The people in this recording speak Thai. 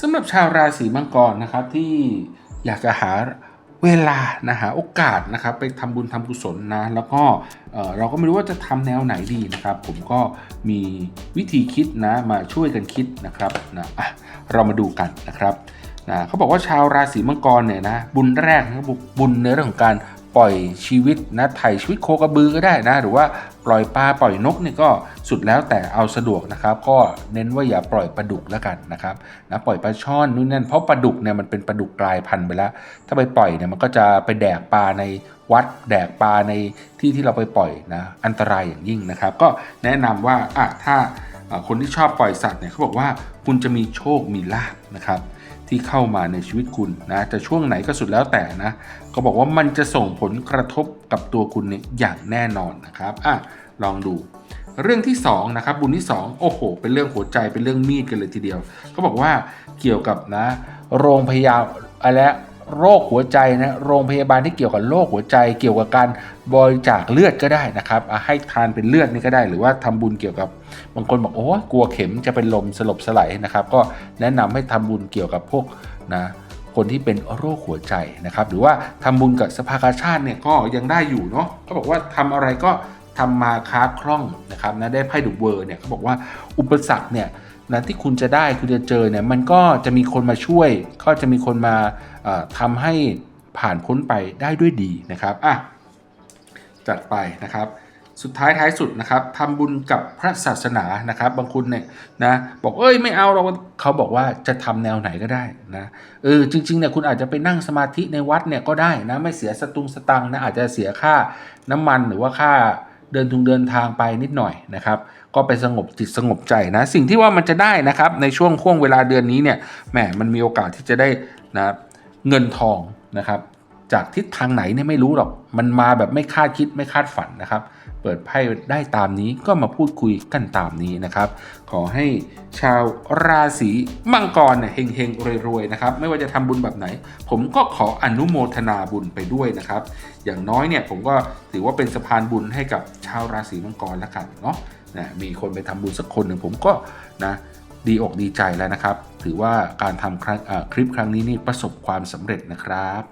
สำหรับชาวราศีมังกรนะครับที่อยากจะหาเวลานะหาโอกาสนะครับไปทำบุญทำกุศลนะแล้วก็เราก็ไม่รู้ว่าจะทำแนวไหนดีนะครับ ผมก็มีวิธีคิดนะมาช่วยกันคิดนะครับนะะเรามาดูกันนะครับนะเขาบอกว่าชาวราศีมังกรเนี่ยนะบุญแรกนะบบุญในเรื่องของการ ปล่อยชีวิตนะไถ่ชีวิตโคกระบือก็ได้นะ หรือว่าปล่อยปลาปล่อยนกเนี่ยก็สุดแล้วแต่เอาสะดวกนะครับ ก็เน้นว่าอย่าปล่อยปลาดุกแล้วกันนะครับนะปล่อยปลาช่อนนู่นนั่นเพราะปลาดุกเนี่ยมันเป็นปลาดุกกลายพันธุ์ไปแล้ว ถ้าไปปล่อยเนี่ยมันก็จะไปแดกปลาในวัดแดกปลาในที่ที่เราไปปล่อยนะอันตรายอย่างยิ่งนะครับ ก็แนะนำว่าอะถ้าคนที่ชอบปล่อยสัตว์เนี่ยเขาบอกว่าคุณจะมีโชคมีลาภนะครับ ที่เข้ามาในชีวิตคุณนะจะช่วงไหนก็สุดแล้วแต่นะก็บอกว่ามันจะส่งผลกระทบกับตัวคุณเนี่ยอย่างแน่นอนนะครับอะลองดู เรื่องที่2นะครับบุญที่ 2 โอ้โห เป็นเรื่องหัวใจเป็นเรื่องมีดกันเลยทีเดียวเขาบอกว่าเกี่ยวกับนะ โรงพยาบาลอะไร โรคหัวใจนะโรงพยาบาลที่เกี่ยวกับโรคหัวใจ เกี่ยวกับการบริจาคเลือดก็ได้นะครับให้ทานเป็นเลือดนี่ก็ได้ หรือว่าทำบุญเกี่ยวกับบางคนบอกโอ้กลัวเข็มจะเป็นลมสลบสลายนะครับ ก็แนะนำให้ทำบุญเกี่ยวกับพวกนะคนที่เป็นโรคหัวใจนะครับ หรือว่าทำบุญกับสภากาชาติเนี่ยก็ยังได้อยู่เนาะเขาบอกว่าทำอะไรก็ทำมาค้าคล่องนะครับนะได้ไพ่ดุเวอร์เนี่ยเขาบอกว่าอุปสรรคเนี่ย นะที่คุณจะได้คุณจะเจอเนี่ยมันก็จะมีคนมาช่วย ก็จะมีคนมาเอ่อทำให้ผ่านพ้นไปได้ด้วยดีนะครับอะจัดไปนะครับ สุดท้ายท้ายสุดนะครับทำบุญกับพระศาสนานะครับ บางคนเนี่ยนะบอกเอ้ยไม่เอาเราเขาบอกว่าจะทำแนวไหนก็ได้นะเออจริงๆเนี่ยคุณอาจจะไปนั่งสมาธิในวัดเนี่ยก็ได้นะไม่เสียสตุงสตังนะอาจจะเสียค่าน้ำมันหรือว่าค่า เดินทุงเดินทางไปนิดหน่อยนะครับ ก็ไปสงบจิตสงบใจนะ สิ่งที่ว่ามันจะได้นะครับในช่วงห่วงเวลาเดือนนี้เนี่ยแหมมันมีโอกาสที่จะได้นะเงินทองนะครับ จากทิศทางไหนเนี่ยไม่รู้หรอก มันมาแบบไม่คาดคิดไม่คาดฝันนะครับ เปิดไพ่ได้ตามนี้ก็มาพูดคุยกันตามนี้นะครับ ขอให้ชาวราศีมังกรเนี่ยเฮงๆรวยๆนะครับ ไม่ว่าจะทำบุญแบบไหน ผมก็ขออนุโมทนาบุญไปด้วยนะครับ อย่างน้อยเนี่ยผมก็ถือว่าเป็นสะพานบุญให้กับชาวราศีมังกรแล้วกันเนาะนะมีคนไปทำบุญสักคนหนึ่งผมก็นะดีอกดีใจแล้วนะครับ ถือว่าการทำครั้งคลิปครั้งนี้นี่ประสบความสำเร็จนะครับ